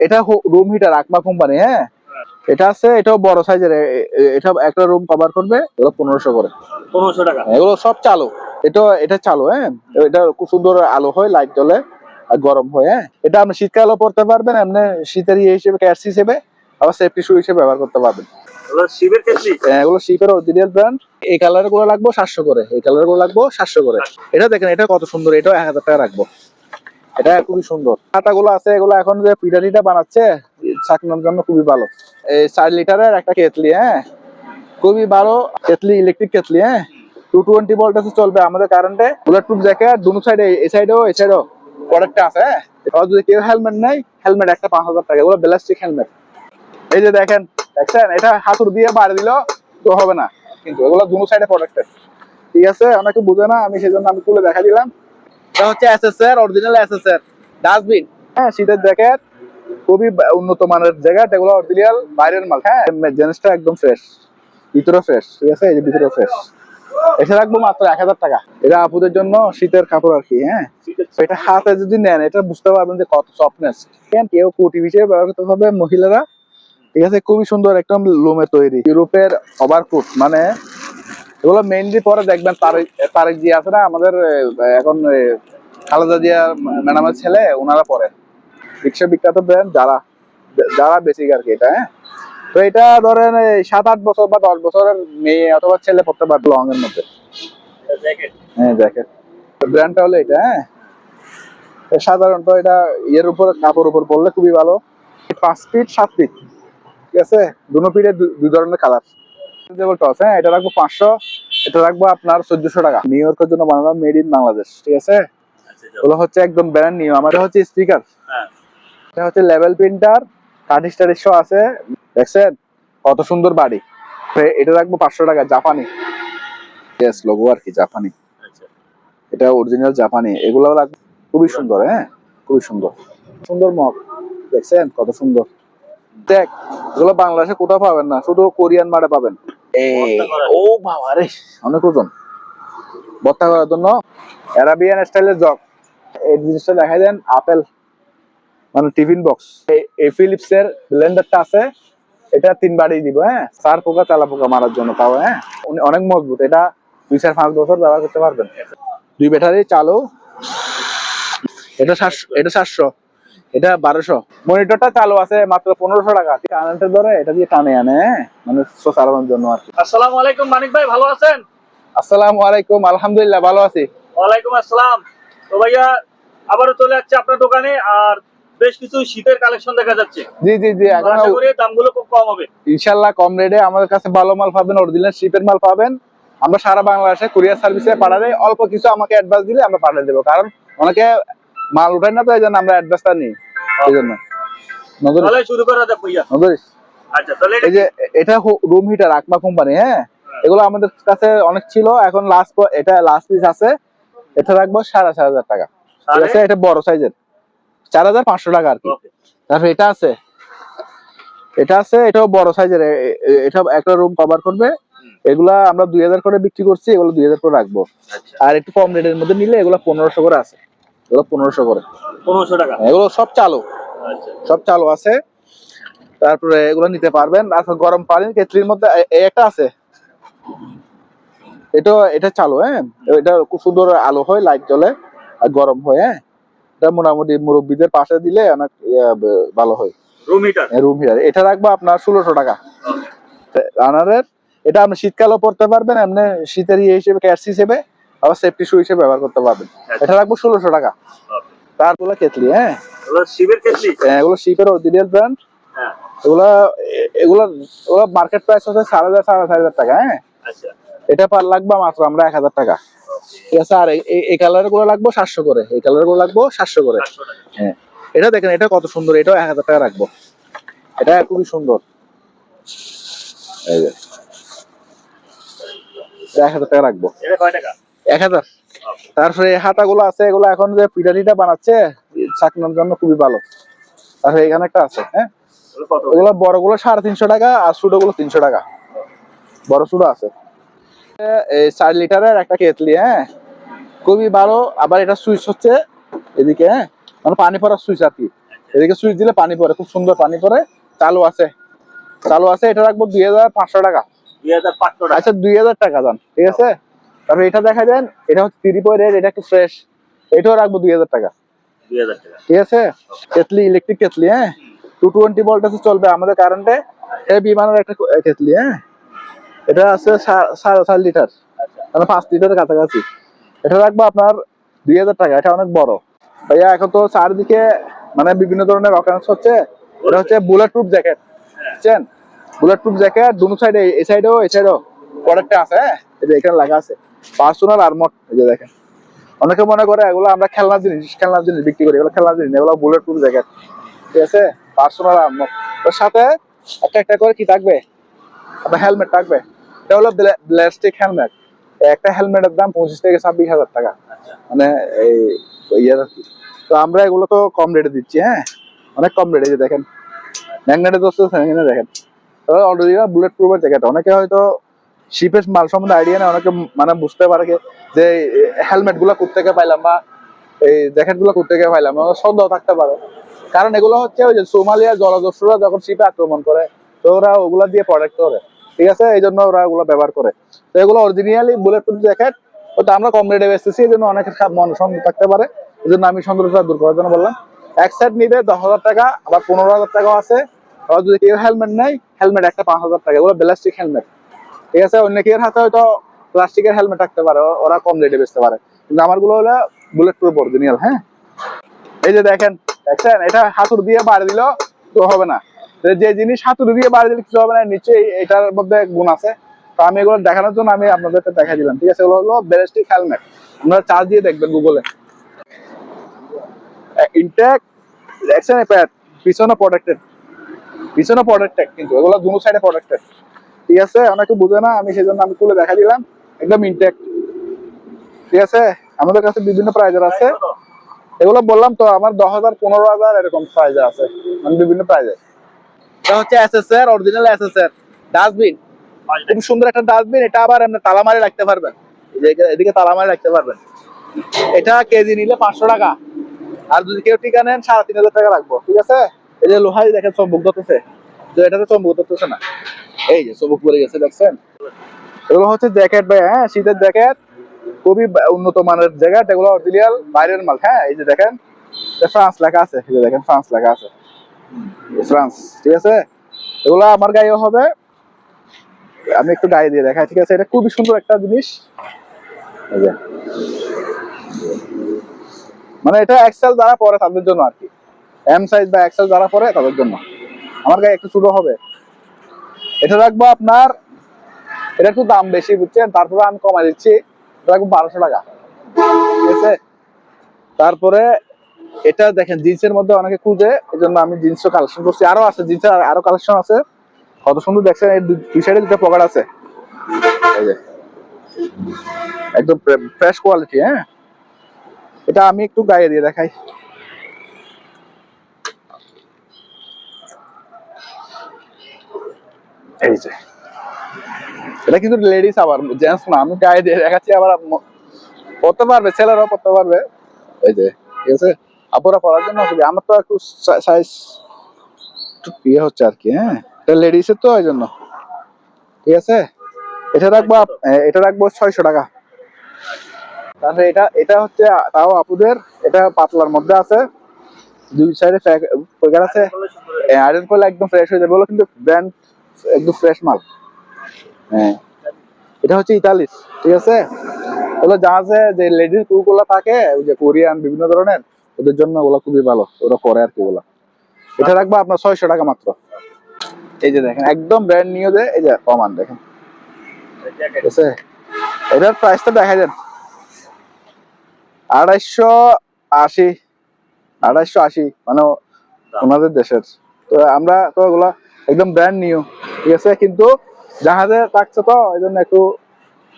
এটা room heater আকমা company হ্যাঁ? এটা আছে এটাও বড় সাইজের এটা একটা রুম কভার করবে এগুলো পনেরোশো করে। পনেরোশো টাকা। এগুলো সব চালু। এটা এটা চালু হ্যাঁ? এটা খুব সুন্দর আলো হয় লাইট জ্বলে আর গরম হয় হ্যাঁ? এটা আপনি শীতকালেও পড়তে পারবেন এমনি শীতের ইয়ে হিসেবে ক্যাশ হিসেবে আবার সেফটি শু হিসেবে ব্যবহার করতে পারবেন। ওগুলো শিবের হ্যাঁ, এগুলো শিপের অরিজিনাল ব্র্যান্ড এই কালারগুলো লাগবো সাতশো করে এই কালারগুলো লাগবো সাতশো করে। এটা দেখেন এটা কত সুন্দর এটাও এক হাজার টাকা রাখব। এটা খুবই সুন্দর। খাতাগুলো আছে, এগুলো এখন যে পিঠাটিটা বানাচ্ছে চাকনার জন্য খুবই ভালো। এই চার লিটারের একটা কেতলি হ্যাঁ? খুবই ভালো কেতলি ইলেকট্রিক কেতলি হ্যাঁ? টু টোয়েন্টি ভোল্টেজে চলবে আমাদের কারেন্টে বুলেট প্রুফ জ্যাকেট দুনো সাইডে এই সাইডেও এই সাইডেও প্রোডাক্টটা আছে হ্যাঁ? যদি কেউ হেলমেট নেই হেলমেট একটা পাঁচ হাজার টাকা, এগুলো প্লাস্টিক হেলমেট এই যে দেখেন, দেখছেন? এটা হাতুর দিয়ে বাড়ি দিলেও তো হবে না। কিন্তু এগুলো দুনো সাইডে প্রোডাক্টের ঠিক আছে? অনেকে বুঝে না, আমি সেজন্য আমি তুলে দেখা দিলাম। এটা হচ্ছে এসএসআর অরিজিনাল এসএসআর। ডাস্টবিন হ্যাঁ খুবই উন্নত মানের এগুলো অরিজিনাল বাইরের মাল। হ্যাঁ জিনিসটা একদম ফ্রেশ ভিতরে ফ্রেশ ঠিক আছে? এই যে ভিতরে ফ্রেশ রাখব মাত্র এক হাজার টাকা। এটা আপুদের জন্য শীতের কাপড় আর কি হ্যাঁ? এটা হাতে যদি নেন, এটা বুঝতে পারবেন যে কত সফটনেস কেউ কোটি হিসেবে ব্যবহার করতে পারবে মহিলারা? ঠিক আছে, খুবই সুন্দর একদম লোমে তৈরি। ইউরোপের ওভারকোট মানে এগুলো মেইনলি পরে দেখবেন তারেক তারেক জি আছে না, আমাদের এখন খালেদা জিয়া ম্যাডামের ছেলে ওনারা পরে। বিশ্ববিখ্যাত ব্র্যান্ড যারা যারা বেশি আর কি এটা হ্যাঁ? তো এটা ধরেন সাত আট বছর বা দশ বছরের মেয়ে অথবা ছেলে পড়তে পারবে লং এর মধ্যে। হ্যাঁ জ্যাকেট ব্র্যান্ডটা হলো এটা হ্যাঁ? সাধারণত এটা ইয়ের উপর কাপড় উপর পড়লে খুবই ভালো। পাঁচ ফিট সাত ফিট ঠিক আছে? দুনো ফিটে দুই ধরনের কালার টস হ্যাঁ? এটা রাখব পাঁচশো এটা রাখব আপনার চোদ্দশো টাকা। নিউ ইয়র্কের জন্য বানানো মেড ইন বাংলাদেশ ঠিক আছে? ওগুলো হচ্ছে একদম ব্র্যান্ড নিউ আমাদের হচ্ছে স্পিকার হ্যাঁ। এটা হচ্ছে লেভেল প্রিন্টার আছে। দেখছেন? কত সুন্দর বাড়ি। এটা রাখব পাঁচশো টাকা জাপানি। ইয়েস লোগো আর কি জাপানি। আচ্ছা। এটা অরিজিনাল জাপানি। এগুলো খুবই সুন্দর হ্যাঁ? খুবই সুন্দর। সুন্দর মগ। দেখছেন? কত সুন্দর। দেখ এগুলো বাংলাদেশে কোথাও পাবেন না। শুধু কোরিয়ান মারে পাবেন। এই ও বাবা রে অনেক ওজন। ভর্তা করার জন্য অ্যারাবিয়ান স্টাইলের জগ। এই জিনিসটা দেখাই দেন আপেল মানে টিফিন বক্স। এই ফিলিপস এর ব্লেন্ডারটা আছে এটা তিন বাড়ি দিব হ্যাঁ? সার পোকা চালা পোকা মারার জন্য তাও হ্যাঁ? উনি অনেক মজবুত এটা দুই চার পাঁচ বছর ব্যবহার করতে পারবেন। দুই ব্যাটারি চালু। এটা সাতশো এটা সাতশো এটা বারোশো। মনিটরটা চালু আছে মাত্র পনেরোশো টাকা। কারেন্টের ধরে এটা দিয়ে টানে আনে হ্যাঁ? মানে চালানোর জন্য আর কি। আসসালামু আলাইকুম মানিক ভাই ভালো আছেন? আসসালামু আলাইকুম আলহামদুলিল্লাহ ভালো আছি। ওয়ালাইকুম আসসালাম। তো ভাইয়া আবারও চলে যাচ্ছে আপনার দোকানে আর বেশ কিছু শীতের কালেকশন দেখা যাচ্ছে। জি জি জি এখন আশা করি দামগুলো খুব কম হবে। ইনশাল্লাহ কম রেটে আমাদের কাছে ভালো মাল পাবেন অরিজিনাল শিপের মাল পাবেন। আমরা সারা বাংলাদেশে কুরিয়ার সার্ভিসে পাঠালে অল্প কিছু আমাকে অ্যাডভান্স দিলে আমরা পাঠিয়ে দেবো কারণ অনেকে মাল উঠায় না তো এই জন্য আমরা অ্যাডভান্সটা নিই। এই জন্য। তাহলে শুরু করা যাক ভাইয়া। আচ্ছা তাহলে এই যে এটা রুম হিটার আকমা কোম্পানি হ্যাঁ? এগুলো আমাদের কাছে অনেক ছিল এখন লাস্ট এটা লাস্ট পিস আছে। এটা রাখব সাড়ে চার হাজার টাকা। ঠিক আছে এটা বড় সাইজের। চার হাজার পাঁচশো টাকা আর কি। তারপর এটা আছে। এটা আছে এটাও বড় সাইজের। এটা একটা রুম কভার করবে। এগুলা আমরা দুই হাজার করে বিক্রি করছি এগুলো দুই হাজার করে রাখব। আচ্ছা। আর একটু কম রেটের মধ্যে নিলে এগুলো পনেরোশো করে আছে। এগুলো পনেরোশো করে। পনেরোশো টাকা? এগুলো সব চালু। আচ্ছা। সব চালু আছে। তারপরে এগুলো নিতে পারবেন। তারপর গরম পানি কেটলির মধ্যে একটা আছে। এটা এটা চালু হ্যাঁ? এটা খুব সুন্দর আলো হয় লাইট জ্বলে। আর গরম হয় হ্যাঁ? এটা মোটামুটি মুরব্বীদের পাশে দিলে অনেক ভালো হয়। রুম হিটার রুম হিটার এটা রাখব আপনার ষোলোশো টাকা। রানারের এটা আপনি শীতকালেও পড়তে পারবেন এমনি শীতের ইয়ে হিসেবে ক্যাশ হিসেবে আবার সেফটি শু হিসেবে ব্যবহার করতে পারবেন। এটা রাখব ষোলোশো টাকা। তারগুলো কেতলি হ্যাঁ? শিবের এগুলো শিপের অরিজিনাল ব্র্যান্ড হ্যাঁ। এগুলা মার্কেট প্রাইস হচ্ছে সাড়ে হাজার সাড়ে হাজার টাকা হ্যাঁ? আচ্ছা। এটা পার লাগবে মাত্র আমরা এক হাজার টাকা। ঠিক আছে আর এই- কালারগুলো লাগবো সাতশো করে। এই কালারগুলো লাগবো সাতশো করে। হ্যাঁ। এটা দেখেন এটা কত সুন্দর এটাও এক হাজার টাকা রাখব। এটা খুবই সুন্দর। এই যে। এক হাজার টাকা রাখব। এটা কয় টাকা? এক হাজার। তারপরে এই হাতাগুলো আছে এগুলো এখন যে পিঠাটিটা বানাচ্ছে চাকনার জন্য খুবই ভালো। তারপরে এখানে একটা আছে হ্যাঁ? ওগুলো কত? ওগুলো সাড়ে তিনশো টাকা আর ছোটগুলো তিনশো টাকা। বড় ছোট আছে। চার লিটারের একটা কেতলি হ্যাঁ? খুবই ভালো। আবার এটা সুইচ হচ্ছে এদিকে হ্যাঁ? মানে পানি পড়ার সুইচ আর কি। এদিকে সুইচ দিলে পানি পড়ে খুব সুন্দর পানি পড়ে। চালু আছে। চালু আছে এটা রাখব দুই হাজার পাঁচশো টাকা। আচ্ছা দুই হাজার টাকা দাম ঠিক আছে? তারপরে এটা দেখা দেন এটা হচ্ছে পয়েন্ট এটা একটু ফ্রেশ এটাও রাখব দুই হাজার টাকা। ঠিক আছে? কেতলি ইলেকট্রিক কেতলি হ্যাঁ? টু টোয়েন্টি ভোল্ট চলবে আমাদের কারেন্টে এই বিমানের একটা কেতলি হ্যাঁ? এটা আছে সাড়ে চার লিটার। মানে পাঁচ লিটারের কাছাকাছি। এটা রাখব আপনার দুই হাজার টাকা এটা অনেক বড়। ভাইয়া এখন তো চারিদিকে মানে বিভিন্ন ধরনের অকারেন্স হচ্ছে। এটা হচ্ছে বুলেট প্রুফ জ্যাকেট বুঝছেন? বুলেট প্রুফ জ্যাকেট দুনো সাইডে এই সাইডেও এই সাইডেও প্রোডাক্টটা আছে হ্যাঁ? এই যে এখানে লাগা আছে। পার্সোনাল আর্মট এই যে দেখেন। অনেকে মনে করে এগুলো আমরা খেলনার জিনিস খেলনার জিনিস বিক্রি করি এগুলো খেলনার জিনিস এগুলো বুলেট প্রুফ জ্যাকেট ঠিক আছে? পার্সোনাল আর্মট ওর সাথে একটা একটা করে কি থাকবে? আপনার হেলমেট থাকবে এটা হলো প্লাস্টিক হেলমেট একটা হেলমেটের দাম পঁচিশ থেকে ছাব্বিশ হাজার টাকা। মানে এই আর কি। তো আমরা এগুলো তো কম রেটে দিচ্ছি হ্যাঁ? অনেক কম রেটে দেখেন। ম্যাগনেটে দোস্ত দেখেন। অলরেডি বুলেট প্রুফের জ্যাকেট অনেকে হয়তো শিপের মাল সম্বন্ধে আইডিয়া নেই অনেকে মানে বুঝতে পারে যে হেলমেটগুলা থেকে পাইলাম বা এই জ্যাকেটগুলো থেকে পাইলাম সন্দেহ থাকতে পারে। কারণ এগুলো হচ্ছে ওই যে সোমালিয়ার জলদস্যুরা যখন শিপে আক্রমণ করে তো ওরা ওগুলা দিয়ে প্রোটেক্ট করে। ঠিক আছে? এই জন্য ওরা ওগুলো ব্যবহার করে। তো এগুলো অরিজিনালি বুলেট প্রুফ জ্যাকেট ওটা আমরা কম রেটে বেচতেছি এই জন্য অনেকের মন সন্দেহ থাকতে পারে। এই জন্য আমি সন্দেহটা দূর করার জন্য বললাম। এক সেট নিবে দশ হাজার টাকা, আবার পনেরো হাজার টাকাও আছে। আবার যদি কেউ হেলমেট নেই হেলমেট একটা পাঁচ হাজার টাকা। এগুলো প্লাস্টিক হেলমেট ঠিক আছে? অন্য কেউ হাতে হয়তো প্লাস্টিকের হেলমেট থাকতে পারে ওরা কম রেটে বেচতে পারে। কিন্তু আমারগুলো হলো বুলেট প্রুফ অরিজিনাল হ্যাঁ? এই যে দেখেন, দেখছেন? এটা হাতুর দিয়ে বাড়ি দিল তো হবে না। যে জিনিস হাতুড়ি দিয়ে বাড়ি দিলে কিছু হবে না নিচে এটার মধ্যে গুণ আছে। তো আমি এগুলো দেখানোর জন্য আমি আপনাদেরকে দেখা দিলাম, ঠিক আছে? এগুলো হলো ব্যালিস্টিক হেলমেট আপনারা চার্জ দিয়ে দেখবেন গুগলে ইনটেক দেখছেন পিছনে প্রোটেক্টেড পিছনে কিন্তু, এগুলো দুনো সাইডে প্রোটেক্টেড ঠিক আছে? অনেকে বুঝে না, আমি সেই জন্য আমি খুলে দেখা দিলাম। একদম ইনটেক ঠিক আছে? আমাদের কাছে বিভিন্ন প্রাইজের আছে। এগুলো বললাম তো, আমার দশ হাজার, পনেরো হাজার এরকম প্রাইজের আছে। মানে বিভিন্ন প্রাইজের এটা হচ্ছে এসএসআর অরিজিনাল এসএসআর ডাস্টবিন খুব সুন্দর একটা ডাস্টবিন এটা আবার এমনি তালামারি রাখতে পারবেন। এই যে এখানে- এদিকে তালামারি রাখতে পারবেন। এটা কেজি নিলে পাঁচশো টাকা। আর যদি কেউ টিকা নেন সাড়ে তিন হাজার টাকা রাখব। ঠিক আছে? এই যে লোহাই দেখেন চম্বুক ধরতেছে। তো এটাতে চম্বুক ধরতেছে না। এই যে চম্বুক পড়ে গেছে দেখছেন? এগুলো হচ্ছে জ্যাকেট ভাই হ্যাঁ শীতের জ্যাকেট। খুবই উন্নত মানের জ্যাকেট। এগুলো অরিজিনাল বাইরের মাল। হ্যাঁ এই যে দেখেন। ফ্রান্স লেখা আছে। এই যে দেখেন ফ্রান্স লেখা আছে। ফ্রান্স, ঠিক আছে? এগুলো আমার গায়েও হবে। আমি একটু গায়ে দিয়ে দেখাই, ঠিক আছে? এটা খুবই সুন্দর একটা জিনিস। মানে এটা এক্সেল যারা পরে তাদের জন্য আর কি। এম সাইজ বা এক্সেল যারা পরে তাদের জন্য। আমার গায়ে একটু ছোট হবে। এটা রাখব আপনার, এটা একটু দাম বেশি, বুঝছেন? তারপরে আমি কমাই দিচ্ছি। এটা রাখব বারোশো টাকা। ঠিক আছে? তারপরে এটা দেখেন, জিন্সের মধ্যে অনেকে খুঁজে এই জন্য আমি জিন্সও কালেকশন করছি। আরও আছে, জিন্সের আর- কালেকশন আছে। কত সুন্দর দেখছেন, এই দুই সাইডে দুটো পকেট আছে। এই যে। একদম ফ্রেশ কোয়ালিটি হ্যাঁ? এটা আমি একটু গায়ে দিয়ে দেখাই। এই যে। এটা কিন্তু লেডিস আবার জেন্টস না, আমি গায়ে দিয়ে দেখাচ্ছি, আবার পড়তে পারবে, ছেলেরাও পড়তে পারবে। এই যে, ঠিক আছে? আপুরা পড়ার জন্য অসুবিধা আমার তো একটু সাইজ একটু ইয়ে হচ্ছে আর কি হ্যাঁ? এটা লেডিসের তো ওই জন্য। ঠিক আছে? এটা রাখব এটা রাখব ছয়শো টাকা। তারপরে এটা এটা হচ্ছে তাও আপুদের, এটা পাতলার মধ্যে আছে। দুই সাইডে প্যাকেট আছে। আয়রন করলে একদম ফ্রেশ হয়ে যাবে বলো কিন্তু ব্র্যান্ড একদম ফ্রেশ মাল। হ্যাঁ। এটা হচ্ছে ইতালিস ঠিক আছে? ওগুলো জাহাজে যে লেডিসগুলো থাকে, ওই যে কোরিয়ান, বিভিন্ন ধরনের ওদের জন্য ওগুলো খুবই ভালো। ওরা করে আর কি ওগুলো। এটা রাখব আপনার ছয়শো টাকা মাত্র। এই যে দেখেন, একদম ব্র্যান্ড নিউ যে, এই যে প্রমাণ দেখেন। এটার প্রাইসটা দেখা যান আড়াইশো আশি আড়াইশো আশি মানে ওনাদের দেশের। তো আমরা তো ওগুলা একদম ব্র্যান্ড নিউ ঠিক আছে? কিন্তু জাহাজে থাকছে তো এই জন্য একটু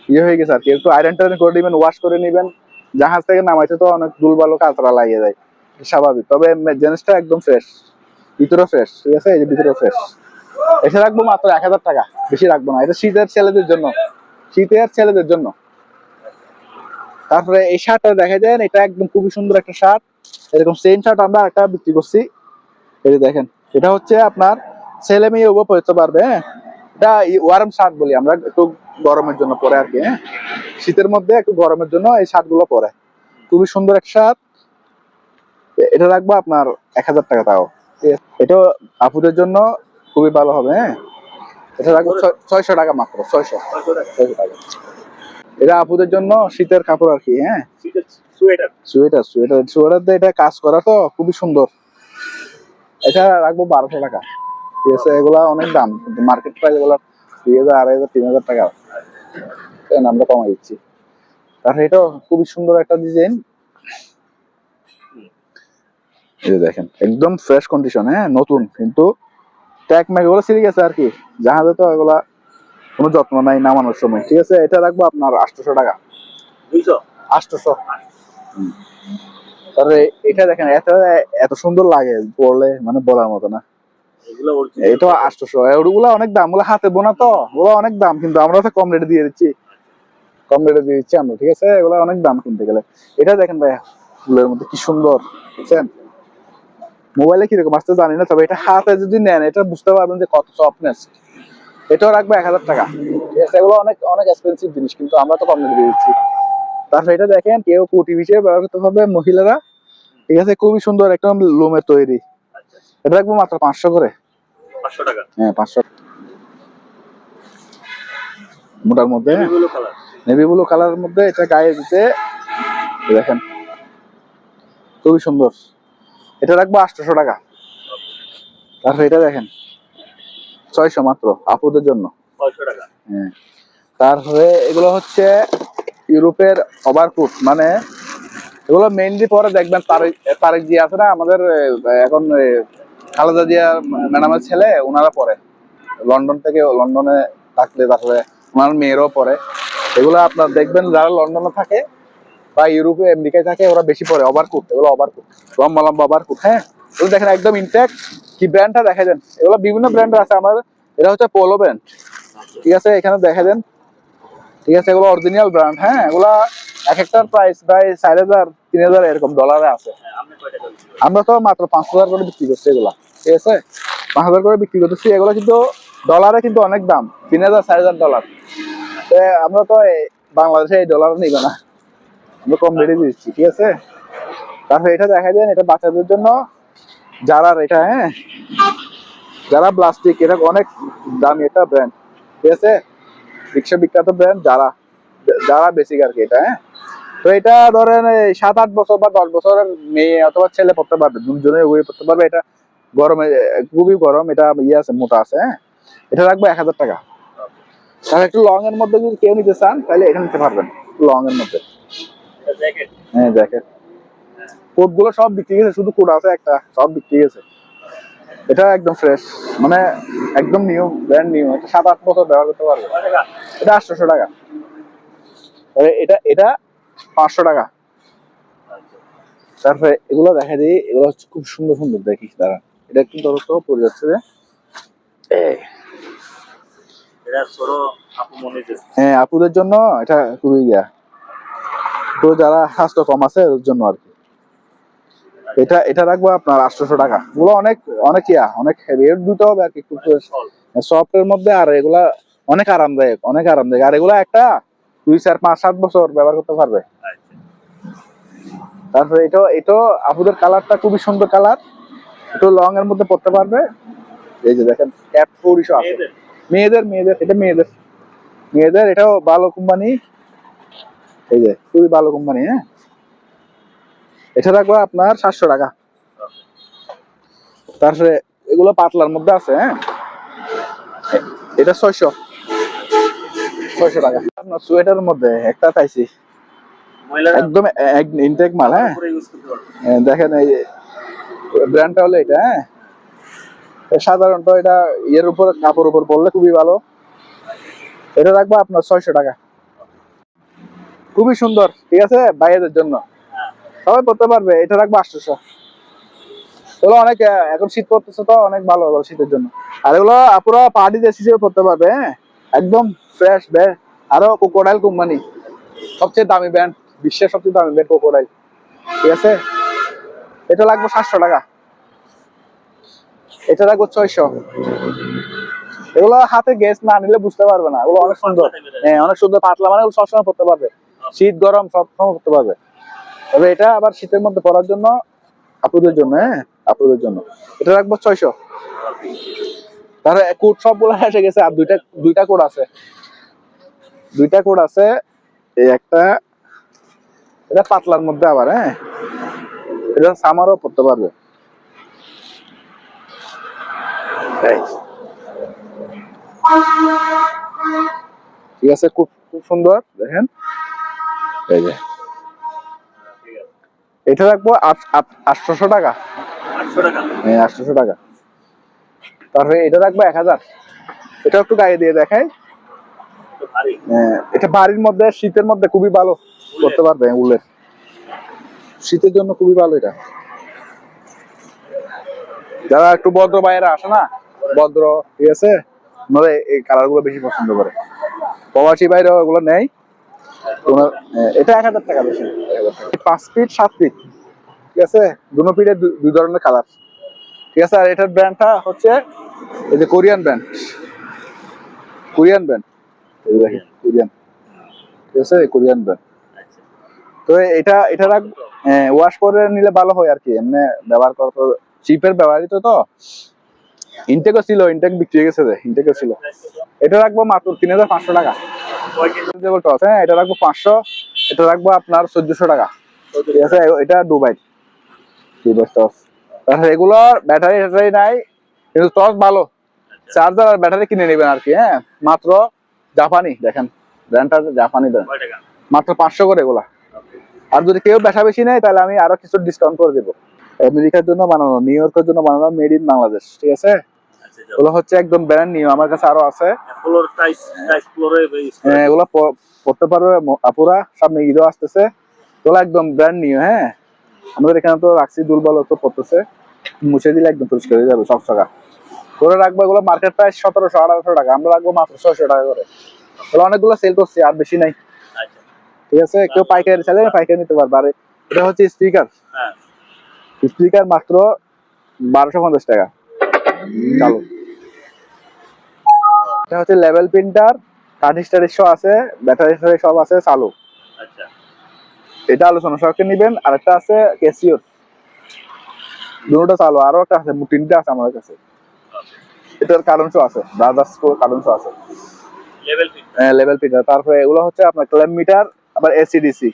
ইয়ে হয়ে গেছে আর কি। একটু আয়রন টায়রন করে নেবেন ওয়াশ করে নেবেন। জাহাজ থেকে নামাইতে তো অনেক দুলবালো কাঁচরা লাগিয়ে যায় স্বাভাবিক। তবে জিনিসটা একদম ফ্রেশ ভিতরে ফ্রেশ ঠিক আছে? এই যে ভিতরে ফ্রেশ এসে রাখব মাত্র এক হাজার টাকা। বেশি রাখব না। এটা শীতের ছেলেদের জন্য। শীতের ছেলেদের জন্য। তারপরে এই শার্টটা দেখা যায় এটা একদম খুবই সুন্দর একটা শার্ট। এরকম সেম শার্ট আমরা একটা বিক্রি করছি। এই দেখেন। এটা হচ্ছে আপনার ছেলে মেয়ে উভয় পড়তে পারবে হ্যাঁ? এটা ওয়ার্ম শার্ট বলি আমরা। একটু গরমের জন্য পরে আর কি হ্যাঁ? শীতের মধ্যে একটু গরমের জন্য এই শার্টগুলো পরে। খুবই সুন্দর এক শার্ট। এটা রাখব আপনার এক হাজার টাকা তাও। এটা আপুদের জন্য খুবই ভালো হবে হ্যাঁ? এটা রাখব ছয়- ছয়শো টাকা মাত্র ছয়শো। ছয়শো টাকা। এটা আপুদের জন্য শীতের কাপড় আর কি হ্যাঁ? সোয়েটার। Sweater sweater. সোয়েটার দিয়ে এটা কাজ করা তো খুবই সুন্দর। এটা রাখব বারোশো টাকা। ঠিক আছে? এগুলা অনেক দাম। মার্কেট প্রাইস এগুলা দুই হাজার আড়াই হাজার তিন হাজার টাকা। আমরা কমাই দিচ্ছি। তাহলে এটা খুবই সুন্দর একটা ডিজাইন এই যে দেখেন একদম ফ্রেশ কন্ডিশন হ্যাঁ? নতুন কিন্তু ট্যাগ ম্যাগ এগুলো সিরিজ আছে আর কি। জাহাজে তো এগুলা কোনো যত্ন নাই নামানোর সময়। ঠিক আছে? এটা রাখব আপনার আটশোশো টাকা। আটশোশো। এটা দেখেন এত এত সুন্দর লাগে পড়লে মানে বলার মতো না। এটা হাতে কি মোবাইলে কীরকম আসতে জানি না, তবে এটা হাতে যদি নেন, এটা বুঝতে পারবেন যে কত সফটনেস এটাও রাখব এক হাজার টাকা। ঠিক আছে? এগুলো অনেক অনেক এক্সপেন্সিভ জিনিস, কিন্তু আমরা তো কম রেটে দিয়ে দিচ্ছি। তারপরে এটা দেখেন, কেউ কুটি হিসেবে ব্যবহার করতে পারবে মহিলারা। ঠিক আছে? খুবই সুন্দর একদম লোমের তৈরি। এটা রাখব মাত্র পাঁচশো করে। পাঁচশো টাকা। হ্যাঁ পাঁচশো। মোটার মধ্যে নেভি ব্লু কালারের মধ্যে এটা গায়ে দিতে দেখেন খুবই সুন্দর। এটা রাখব আটশোশো টাকা। তারপরে এটা দেখেন ছয়শো মাত্র আপুদের জন্য। হ্যাঁ। তারপরে এগুলো হচ্ছে ইউরোপের ওভারকুট মানে এগুলো মেইনলি পরে দেখবেন তারেক তারেক জিয়া আছে না আমাদের এখন খালেদা জিয়া ম্যাডামের ছেলে ওনারা পরে লন্ডন থেকে লন্ডনে থাকলে তারপরে ওনার মেয়েরও পরে এগুলো আপনার দেখবেন যারা লন্ডনে থাকে বা ইউরোপে, আমেরিকায় থাকে, ওরা বেশি পরে ওভারকুট এগুলো ওভারকুট লম্বা লম্বা ওভারকুট হ্যাঁ? এগুলো দেখেন একদম ইনট্যাক্ট কি ব্র্যান্ডটা দেখা দেন? এগুলো বিভিন্ন ব্র্যান্ড আছে আমার। এটা হচ্ছে পোলো ব্র্যান্ড ঠিক আছে? এখানে দেখা দেন। ঠিক আছে? এগুলো অরিজিনাল ব্র্যান্ড হ্যাঁ? এগুলো এক একটার প্রাইস প্রায় চার হাজার তিন হাজার এরকম ডলারে আছে। হ্যাঁ? আমরা তো মাত্র পাঁচ হাজার করে বিক্রি করছি এগুলা। ঠিক আছে? পাঁচ হাজার করে বিক্রি করতেছি। এগুলো কিন্তু ডলারে কিন্তু অনেক দাম। তিন হাজার চার হাজার ডলার আমরা তো বাংলাদেশে এই ডলার নিবে না। আমরা কম রেটে দিচ্ছি ঠিক আছে? তারপরে এটা দেখা দেন এটা বাচ্চাদের জন্য। যারা এটা হ্যাঁ? যারা প্লাস্টিক এটা অনেক দামি একটা ব্র্যান্ড ঠিক আছে? বিশ্ববিখ্যাত ব্র্যান্ড যারা যারা বেসিক আর কি এটা হ্যাঁ? তো এটা ধরেন সাত আট বছর বা দশ বছরের মেয়ে অথবা ছেলে পড়তে পারবে দুজনে উভয় পড়তে পারবে। এটা গরমে খুবই গরম এটা ইয়ে আছে মোটা আছে হ্যাঁ? এটা রাখব এক হাজার টাকা। তাহলে একটু লং এর মধ্যে যদি কেউ নিতে চান তাহলে এটা নিতে পারবেন লং এর মধ্যে। হ্যাঁ জ্যাকেট। কোটগুলো সব বিক্রি গেছে শুধু কোট আছে একটা সব বিক্রি গেছে এটা একদম ফ্রেশ মানে একদম নিউ ব্র্যান্ড নিউ এটা সাত আট বছর ব্যবহার করতে পারবে। এটা আটশোশো টাকা। এটা এটা পাঁচশো টাকা। তারপরে এগুলো দেখা দিই এগুলো হচ্ছে খুব সুন্দর সুন্দর দেখি তারা এটা একটু ধরো তো পড়ে যাচ্ছে যে এই, এটা ছোট আপু মনে দিচ্ছে হ্যাঁ আপুদের জন্য এটা খুবই ইয়া। তো যারা স্বাস্থ্য কম আছে ওর জন্য আর কি। এটা এটা রাখব আপনার আটশোশো টাকা। এগুলো অনেক অনেক ইয়া অনেক রেট দিতে হবে আর কি সফটের মধ্যে আর এগুলা অনেক আরামদায়ক অনেক আরামদায়ক। আর এগুলা একটা দুই চার পাঁচ সাত বছর ব্যবহার করতে পারবে। তারপরে এটা এটা আপুদের কালারটা খুবই সুন্দর কালার। একটু লং এর মধ্যে পড়তে পারবে। এই যে দেখেন ক্যাপ পরিশো আছে। মেয়েদের? মেয়েদের মেয়েদের এটা মেয়েদের। মেয়েদের এটাও ভালো কোম্পানি। এই যে খুবই ভালো কোম্পানি হ্যাঁ? এটা রাখব আপনার সাতশো টাকা। তারপরে এগুলো পাতলার মধ্যে আছে হ্যাঁ? এটা ছয়শো। ছয়শো টাকা। আপনার সোয়েটারের মধ্যে একটা পাইছি। একদম ইনটেক মাল হ্যাঁ? দেখেন এই ব্র্যান্ডটা হলো এটা হ্যাঁ? সাধারণত এটা ইয়ের উপর কাপড় উপর পরলে খুবই ভালো। এটা রাখব আপনার ছয়শো টাকা। খুবই সুন্দর ঠিক আছে? বাইরের জন্য। সবাই পড়তে পারবে এটা রাখব আটশোশো। এগুলো অনেক এখন শীত পড়তেছে তো অনেক ভালো শীতের জন্য। আর এগুলো পুরো পার্টি ড্রেস হিসেবে পড়তে পারবে হ্যাঁ? একদম ফ্রেশ ব্যান্ড আরও কোকোডাইল কোম্পানি সবচেয়ে দামি ব্যান্ড বিশ্বের সবচেয়ে দামি ব্যান্ড কোকোডাইল ঠিক আছে? এটা লাগবে সাতশো টাকা। এটা রাখব ছয়শো। এগুলো হাতে গ্যাস না নিলে বুঝতে পারবে না। এগুলো অনেক সুন্দর। হ্যাঁ অনেক সুন্দর পাতলা মানে এগুলো সবসময় পড়তে পারবে। শীত, গরম, সবসময় পড়তে পারবে। তবে এটা আবার শীতের মধ্যে পরার জন্য, আপুদের জন্য হ্যাঁ আপুদের জন্য। এটা রাখব ছয়শো। তাহলে কোড সবগুলো এসে গেছে, আর দুইটা দুইটা কোট আছে। দুইটা কোড আছে এই একটা এটা পাতলার মধ্যে আবার হ্যাঁ? এটা সামারও পড়তে পারবে। ঠিক আছে খুব খুব সুন্দর দেখেন। এই যে। এটা রাখব আটশোশো টাকা। হ্যাঁ আটশোশো টাকা। তারপরে এটা রাখব এক হাজার। এটা একটু গায়ে দিয়ে হ্যাঁ, এটা বাড়ির মধ্যে শীতের মধ্যে খুবই ভালো করতে পারবে উলের। শীতের জন্য খুবই ভালো এটা। যারা একটু ভদ্র বাইরে আসে না ভদ্র ঠিক আছে ওনারা এই কালারগুলো বেশি পছন্দ করে। প্রবাসী বাইরে ওগুলো নেই হ্যাঁ, এটা এক হাজার টাকা বেশি। পাঁচ ফিট সাত ফিট ঠিক আছে? দুনো ফিটে দুই ধরনের কালার। ঠিক আছে? আর এটার ব্র্যান্ডটা হচ্ছে এই যে Korean brand Korean brand Korean ঠিক আছে? কোরিয়ান ব্র্যান্ড আচ্ছা। তো এটা এটা ওয়াশ করে নিলে ভালো হয় আর কি এমনি ব্যবহার করা তো চিপের ব্যবহৃত তো ইনটেকও ছিল ইনটেক বিক্রি হয়ে গেছে ইনটেকও ছিল। এটা রাখব মাত্র তিন হাজার পাঁচশো টাকা। হ্যাঁ এটা রাখব পাঁচশো এটা রাখব আপনার চোদ্দশো টাকা। ঠিক আছে? এটা দুবাই দুবাই টস তারপরে এগুলোর ব্যাটারি ট্যাটারি নাই কিন্তু টস ভালো। চার্জার আর ব্যাটারি কিনে নেবেন আর কি হ্যাঁ। মাত্র জাপানি দেখেন ব্র্যান্ডটা জাপানি ব্র্যান্ড মাত্র পাঁচশো করে এগুলা। আর যদি কেউ বেশা বেশি নেয় তাহলে আমি আরও কিছু ডিসকাউন্ট করে দেবো। আমেরিকার জন্য বানানো নিউ ইয়র্কের জন্য বানানো মেড ইন বাংলাদেশ ঠিক আছে? আচ্ছা এগুলো হচ্ছে একদম ব্র্যান্ড নিউ আমার কাছে আরও আছে। হ্যাঁ, এগুলো পড়তে পারবে আপুরা সামনে ঈদও আসতেছে। এগুলো একদম ব্র্যান্ড নিউ হ্যাঁ? আমাদের এখানে তো রাখছি দুর্বল তো পড়তেছে। মুছে দিলে একদম পরিষ্কার হয়ে যাবে সব করে রাখব এগুলো মার্কেট প্রাইস সতেরোশো আঠারোশো টাকা। আমরা রাখব মাত্র ছয়শো টাকা করে। এগুলো অনেকগুলো সেল করছি আর বেশি নাই। আচ্ছা। ঠিক আছে? কেউ পাইকারি চাইলে পাইকারি নিতে পারবে। আর এটা হচ্ছে স্পিকার হ্যাঁ। স্পিকার মাত্র বারোশো পঞ্চাশ টাকা। চালু। এটা হচ্ছে লেভেল প্রিন্টার কাঠি স্টারিশ আছে ব্যাটারি সব আছে চালু। আচ্ছা। এটা আলোচনা সরকার নিবেন। আর একটা আছে ক্যাসিওর দুটোটা চালু। আরও একটা আছে তিনটা আছে আমাদের কাছে। এটার কারণ শো আছে ব্রাদার্স কারণ শো আছে। লেভেল ফিট লেভেল প্রিন্টার তারপরে এগুলো হচ্ছে আপনার ক্ল্যাম মিটার আবার এসিডিসি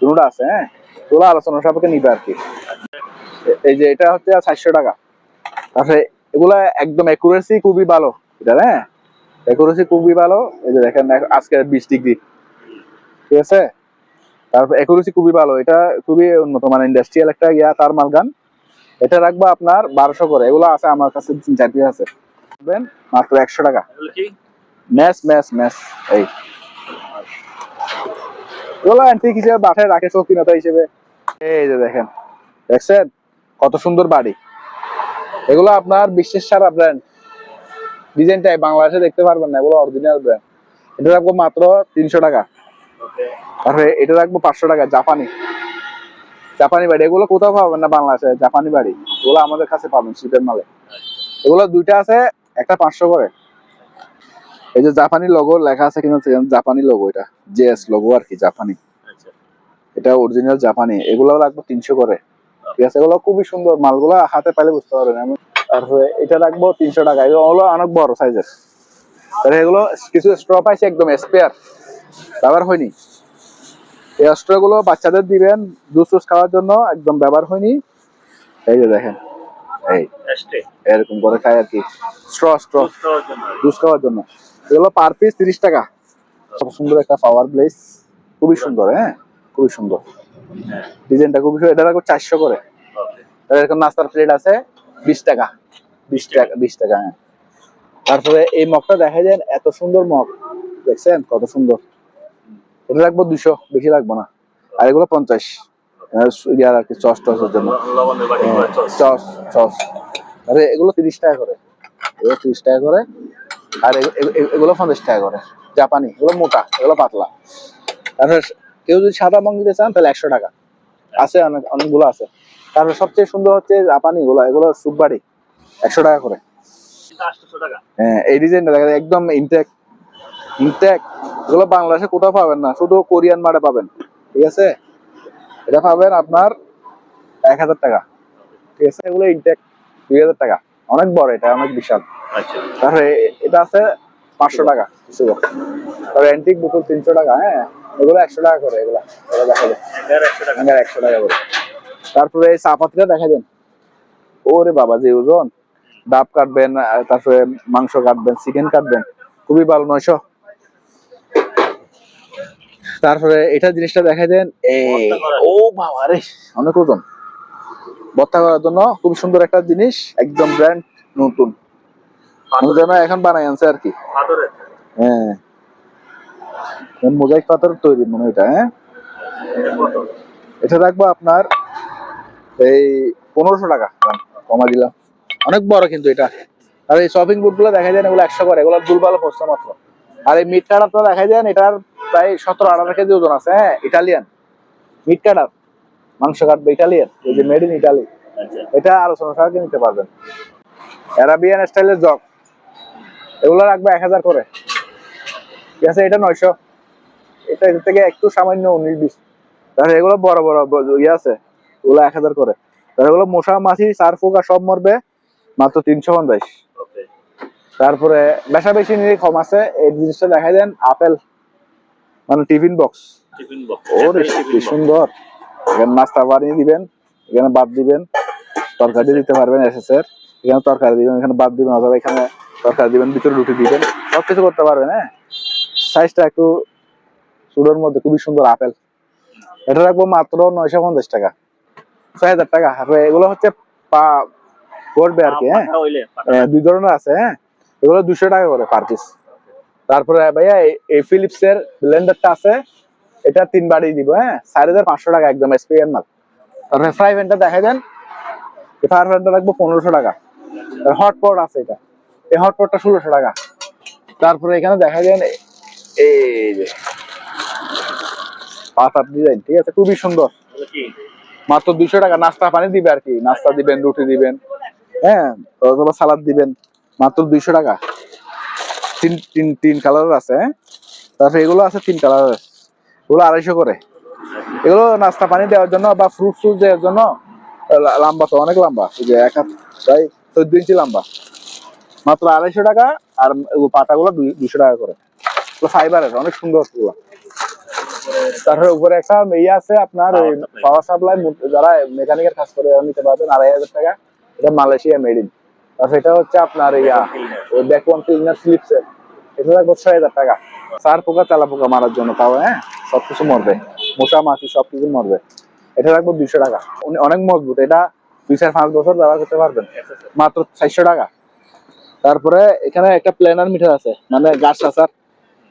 দুটোটা আছে হ্যাঁ? এগুলো আলোচনা সাপেক্ষে নিবে আর কি। এই যে এটা হচ্ছে চারশো টাকা। তারপরে এগুলা একদম অ্যাকুরেসি খুবই ভালো। এটা হ্যাঁ? অ্যাকুরেসি খুবই ভালো। এই যে দেখেন আজকে বিশ ডিগ্রি। ঠিক আছে? তারপর অ্যাকুরেসি খুবই ভালো। এটা খুবই উন্নত মানে ইন্ডাস্ট্রিয়াল একটা ইয়া তার মালগান। এটা রাখব আপনার বারোশো করে। এগুলো আছে আমার কাছে তিন চার piece আছে। দেখবেন, মাত্র একশো টাকা। এগুলো কি? ম্যাচ ম্যাচ ম্যাচ এই। এগুলো অ্যান্টিক হিসেবে বাসায় রাখে শৌখিনতা হিসেবে। এই যে দেখেন দেখছেন? কত সুন্দর বাড়ি। এগুলো আপনার বিশ্বের সারা ব্র্যান্ড ডিজাইনটাই বাংলাদেশে দেখতে পারবেন না এগুলো অরিজিনাল ব্র্যান্ড এটা রাখব মাত্র তিনশো টাকা। তারপরে এটা রাখব পাঁচশো টাকা জাপানি। জাপানি বাড়ি এগুলো কোথাও পাবেন না বাংলাদেশে জাপানি বাড়ি। এগুলো আমাদের কাছে পাবেন শীতের মালে। এগুলো দুইটা আছে একটা পাঁচশো করে। এই যে জাপানি লোগো লেখা আছে কিনা জাপানি লোগো এটা জেএস লোগো আর কি জাপানি। আচ্ছা। এটা অরিজিনাল জাপানি এগুলো রাখব তিনশো করে। ঠিক আছে এগুলো খুবই সুন্দর মালগুলো হাতে পাইলে বুঝতে পারবেন। আমি তারপরে এটা রাখব তিনশো টাকা। এগুলো অনেক বড় সাইজের তাহলে এগুলো কিছু স্ট্র পাইছে একদম স্পেয়ার ব্যবহার হয়নি। এই স্ট্রগুলো বাচ্চাদের দিবেন জুস টুস খাওয়ার জন্য একদম ব্যবহার হয়নি। এই যে দেখেন। এই এরকম করে খায় আর কি। Straw straw. জুস খাওয়ার জন্য। এগুলো পার পিস তিরিশ টাকা। খুব সুন্দর একটা পাওয়ার ব্লেস খুবই সুন্দর হ্যাঁ? খুবই সুন্দর। হ্যাঁ। ডিজাইনটা খুবই সুন্দর। এটা রাখব চারশো করে। এরকম নাস্তার প্লেট আছে বিশ টাকা। বিশ টাকা। বিশ টাকা হ্যাঁ। তারপরে এই মগটা দেখা যায় এত সুন্দর মগ। দেখছেন? কত সুন্দর। এটা রাখব দুশো বেশি রাখব না। আর এগুলো পঞ্চাশ। ইয়ার আর কি চস জন্য। হ্যাঁ, চস চস। আরে এগুলো তিরিশ টাকা করে। এগুলো তিরিশ টাকা করে। আর এগুলো পঞ্চাশ টাকা করে। জাপানি এগুলো মোটা এগুলো পাতলা। তারপরে কেউ যদি সাদা চান তাহলে একশো টাকা। আছে অনেক অনেকগুলো আছে। তারপরে সবচেয়ে সুন্দর হচ্ছে জাপানি গুলো এগুলো সুপবাড়ি একশো টাকা করে। হ্যাঁ এই ডিজাইনটা দেখা যায় একদম ইনটেক ইনটেক এগুলো বাংলাদেশে কোথাও পাবেন না শুধু কোরিয়ান মারে পাবেন। ঠিক আছে? এটা পাবেন আপনার এক হাজার টাকা। ঠিক আছে? এগুলো ইনটেক দুই হাজার টাকা। অনেক বড় এটা অনেক বিশাল। আচ্ছা। তারপরে এটা আছে পাঁচশো টাকা কিছু তারপরে অ্যান্টিক বোতল তিনশো টাকা হ্যাঁ? এগুলো একশো টাকা করে এগুলো। দেখা যায় একশো টাকা। একশো টাকা করে। তারপরে এই চাপাতিটা দেখা দেন। ওরে বাবা যে ওজন। ডাব কাটবেন তারপরে মাংস কাটবেন চিকেন কাটবেন। খুবই ভালো নয়শো তারপরে এটা জিনিসটা দেখা দেন এই ও বাবা রে অনেক ওজন। ভর্তা করার জন্য খুব সুন্দর একটা জিনিস একদম ব্র্যান্ড নতুন। যেন এখন বানাই আনছে আর কি। হ্যাঁ। মোজাইক পাথর তৈরি মনে হয় এটা হ্যাঁ? এটা রাখব আপনার এই পনেরোশো টাকা কমা দিলাম। অনেক বড় কিন্তু এটা। আর এই শপিং বুটগুলো দেখা যায় এগুলো একশো করে এগুলো দুলবালো পড়ছে মাত্র। আর এই মিট কাটার তো দেখা যায় এটার প্রায় সতেরো আঠারো কেজি ওজন আছে হ্যাঁ ইটালিয়ান। মিট কাটার মাংস কাটবে ইটালিয়ান এই যে মেড ইন ইটালি এটা আলোচনা সাহায্যে নিতে পারবেন। অ্যারাবিয়ান স্টাইলের জগ এগুলো রাখবে এক হাজার করে। ঠিক আছে এটা নয়শো। এটা এর থেকে একটু সামান্য উনিশ বিশ। তাহলে এগুলো বড় বড় ইয়ে আছে। ওগুলো এক হাজার করে। তাহলে এগুলো মশা মাছি সার পোকা সব মরবে মাত্র তিনশো পঞ্চাশ। তারপরে বেশা বেশি নিয়ে কম আছে। এই জিনিসটা দেখাই দেন আপেল। মানে টিফিন বক্স টিফিন বক্স ওরে কি সুন্দর। এখানে নাস্তা বানিয়ে দিবেন এখানে বাদ দিবেন তরকারি দিতে পারবেন এসএস এর এখানে তরকারি দিবেন এখানে বাদ দিবেন অথবা এখানে তরকারি দিবেন ভিতরে রুটি দিবেন সব কিছু করতে পারবেন হ্যাঁ? সাইজটা একটু চুড়োর মধ্যে খুবই সুন্দর আপেল। এটা রাখব মাত্র নয়শো পঞ্চাশ টাকা। ছয় হাজার টাকা। আর এগুলো হচ্ছে পা পড়বে আর কি হ্যাঁ। হ্যাঁ, দুই ধরনের আছে হ্যাঁ? এগুলো দুশো টাকা করে পার পিস তারপরে ভাইয়া এই- ফিলিপস এর ব্লেন্ডারটা আছে, এটা তিন বাড়ি দিব হ্যাঁ? চার হাজার পাঁচশো টাকা একদম এসপিএন মাল। তারপরে ফ্রাই প্যানটা দেখা দেন। এই ফ্রাই প্যানটা রাখব পনেরোশো টাকা। হটপট আছে এটা। এই হটপটটা ষোলোশো টাকা। তারপরে এখানে দেখা যায় এই যে ডিজাইন ঠিক আছে? খুবই সুন্দর। মাত্র দুইশো টাকা, নাস্তা পানি দিবে আর কি। নাস্তা দিবেন, রুটি দিবেন হ্যাঁ? অথবা সালাদ দিবেন। মাত্র দুইশো টাকা। তিন তিন তিন কালারের আছে হ্যাঁ? তারপরে এগুলো আছে তিন কালারের এগুলো আড়াইশো করে। এগুলো নাস্তা পানি দেওয়ার জন্য বা ফ্রুট ফ্রুট দেওয়ার জন্য লম্বা তো অনেক লম্বা। এই যে এক হাত প্রায় চোদ্দ ইঞ্চি লম্বা। মাত্র আড়াইশো টাকা আর পাতাগুলো দুই- দুইশো টাকা করে। ফাইবারের অনেক সুন্দর এগুলো। তারপরে উপরে একটা ইয়ে আছে আপনার ওই পাওয়ার সাপ্লাই যারা মেকানিকের কাজ করে নিতে পারবেন আড়াই হাজার টাকা। এটা মালয়েশিয়া মেড ইন তারপর এটা হচ্ছে আপনার ইয়া, ওই ব্যাকওয়ান ক্লিনার স্লিপস এটা লাগবে ছয় হাজার টাকা। সার পোকা, চালা পোকা মারার জন্য তাও হ্যাঁ? সবকিছু মরবে। মশা, মাছি, সবকিছু মরবে। এটা রাখব দুইশো টাকা। অনেক মজবুত। এটা দুই চার পাঁচ বছর ব্যবহার করতে পারবেন। মাত্র চারশো টাকা। তারপরে এখানে একটা প্ল্যানার মিটার আছে। মানে গাছ আসার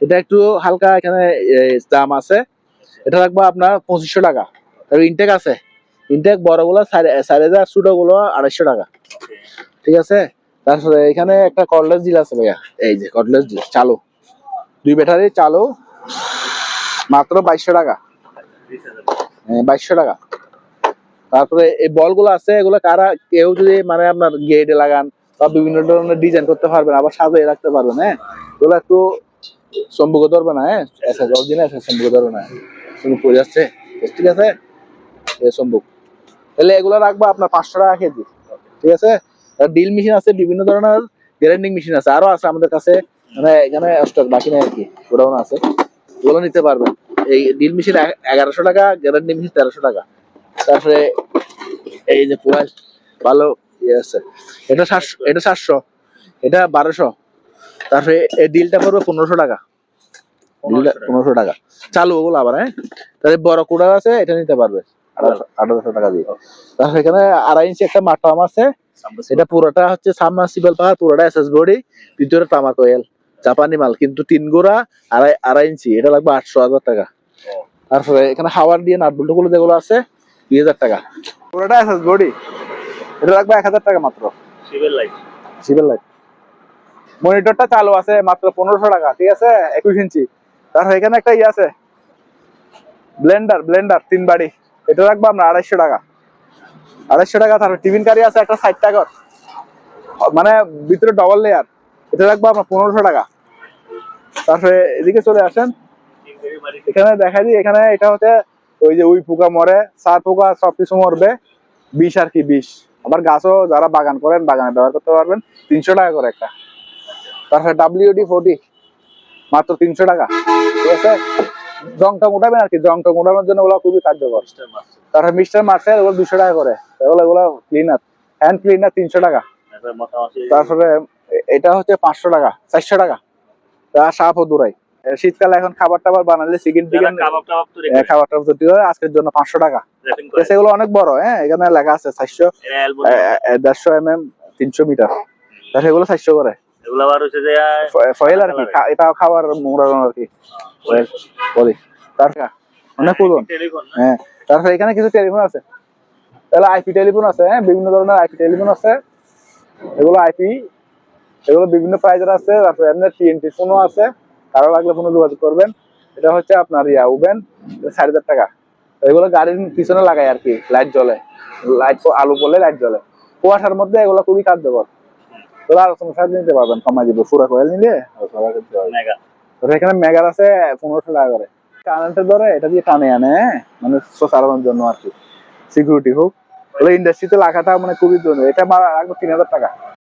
এটা একটু হালকা এখানে দাম আছে। এটা রাখব আপনার পঁচিশশো টাকা। তারপর ইনটেক আছে। ইনটেক বড়গুলো চার চার হাজার ছোটগুলো আড়াইশো টাকা। ঠিক আছে? তারপরে এখানে একটা কর্ডলেস ডিল আছে ভাইয়া। এই যে কর্ডলেস ডিল চালু। দুই ব্যাটারি চালু। মাত্র বাইশশো টাকা। হ্যাঁ, বাইশশো টাকা। তারপরে এই বলগুলো আছে এগুলো কারা কেউ যদি মানে আপনার গেটে লাগান বা বিভিন্ন ধরনের ডিজাইন করতে পারবেন আবার সাজিয়ে রাখতে পারবেন হ্যাঁ? এগুলো একটু সম্পর্ক ধরবে না হ্যাঁ? অরিজিনাল সম্পর্ক ধরবে না। তুমি পড়ে যাচ্ছে। ঠিক আছে? সম্পর্ক তাহলে এগুলো রাখব আপনার পাঁচশো টাকা কেজি। ঠিক আছে? ডিল মেশিন আছে বিভিন্ন ধরনের গ্রাইন্ডিং মেশিন আছে। আরও আছে আমাদের কাছে মানে এখানে স্টক বাকি নেই আর কি গোডাউন আছে। ওগুলো নিতে পারবেন। এই ডিল মেশিন এগারোশো টাকা গ্যারান্টি মেশিন তেরোশো টাকা। তারপরে এই যে পুরা ভালো ইয়ে আছে। এটা সাতশো এটা সাতশো এটা বারোশো। তারপরে এই ডিলটা পড়বে পনেরোশো টাকা। পনেরোশো টাকা। চালু ওগুলো আবার হ্যাঁ? তাহলে বড় কুড়া আছে এটা নিতে পারবে। আঠারোশো টাকা দিয়ে। তারপরে এখানে আড়াই ইঞ্চি একটা মাট্রাম আছে। এটা পুরোটা হচ্ছে সাবমার্সিবল পাওয়ার পুরোটা এসএস বডি ভিতরে তামাক অয়েল জাপানি মাল কিন্তু তিন গোড়া আড়াই আড়াই ইঞ্চি। এটা লাগবে আটশো হাজার টাকা। তারপরে এখানে হাওয়ার দিয়ে নাট বল্টু গুলো যেগুলো আছে দুই হাজার টাকা। পুরোটা এসএস বডি এটা লাগবে এক হাজার টাকা মাত্র। সিভিল লাইট সিভিল লাইট মনিটরটা চালু আছে মাত্র পনেরোশো টাকা ঠিক আছে? একুশ ইঞ্চি। তারপর এখানে একটা ইয়ে আছে। ব্লেন্ডার ব্লেন্ডার তিন বাড়ি। এটা রাখব আমরা আড়াইশো টাকা। আড়াইশো টাকা তারপর টিফিন কারি আছে, একটা ষাট টাকার মানে ভিতরে ডবল লেয়ার এটা রাখব আপনার পনেরোশো টাকা। তারপরে এদিকে চলে আসেন। এখানে দেখা এখানে এটা হচ্ছে ওই যে উই পোকা মরে, সার পোকা সবকিছু মরবে। বিষ আর কি, বিষ। আবার গাছও যারা বাগান করেন, বাগানে ব্যবহার করতে পারবেন। তিনশো টাকা করে একটা। তারপরে ডাব্লিউডি ফোর্টি মাত্র তিনশো টাকা। ঠিক আছে? জং টং উঠাবেন আর কি জং টং উঠানোর জন্য ওগুলো খুবই কার্যকর। তারপরে মিস্টার মার্সেল ওগুলো দুশো টাকা করে। এগুলো এগুলো ক্লিনার হ্যান্ড ক্লিনার তিনশো টাকা। তারপরে এটা হচ্ছে পাঁচশো টাকা চারশো টাকা। তা সাপও দূরাই। শীতকালে এখন খাবার টাবার বানালে চিকেন টিকেন খাবার টাবার তৈরি হয় আজকের জন্য পাঁচশো টাকা। সেগুলো অনেক বড় হ্যাঁ এখানে লেখা আছে চারশো দেড়শো এম এম তিনশো মিটার। তা সেগুলো চারশো করে। ফয়েল আর কি খা- এটা খাবার মোড়ানো আর কি। বলি তারপরে অনেক ওজন হ্যাঁ। তারপরে এখানে কিছু টেলিফোন আছে। তাহলে আইপি টেলিফোন আছে হ্যাঁ? বিভিন্ন ধরনের আইপি টেলিফোন আছে। এগুলো আইপি এগুলো বিভিন্ন প্রাইজের আছে। তারপরে এমনি টিএনটি ফোনও আছে। কারও লাগলে ফোনে যোগাযোগ করবেন। এটা হচ্ছে আপনার ইয়া উবেন চার হাজার টাকা। এগুলো গাড়ির পিছনে লাগায় আর কি লাইট জ্বলে। লাইট আলু পড়লে লাইট জ্বলে। কুয়াশার মধ্যে এগুলো খুবই কার্যকর। তোরা আলোচনা সাহায্য নিতে পারবেন কমাই দিব। পুরা কয়েল নিলে আলোচনা করতে পারবেন। মেগা তোর এখানে মেগার আছে পনেরোশো টাকা করে। কারেন্টের ধরে এটা দিয়ে টানে আনে হ্যাঁ? মানে সচারণের জন্য আর কি। সিকিউরিটি হোক। ইন্ডাস্ট্রিতে লাগাটা মানে খুবই জরুরি। এটা মারা রাখব তিন হাজার টাকা।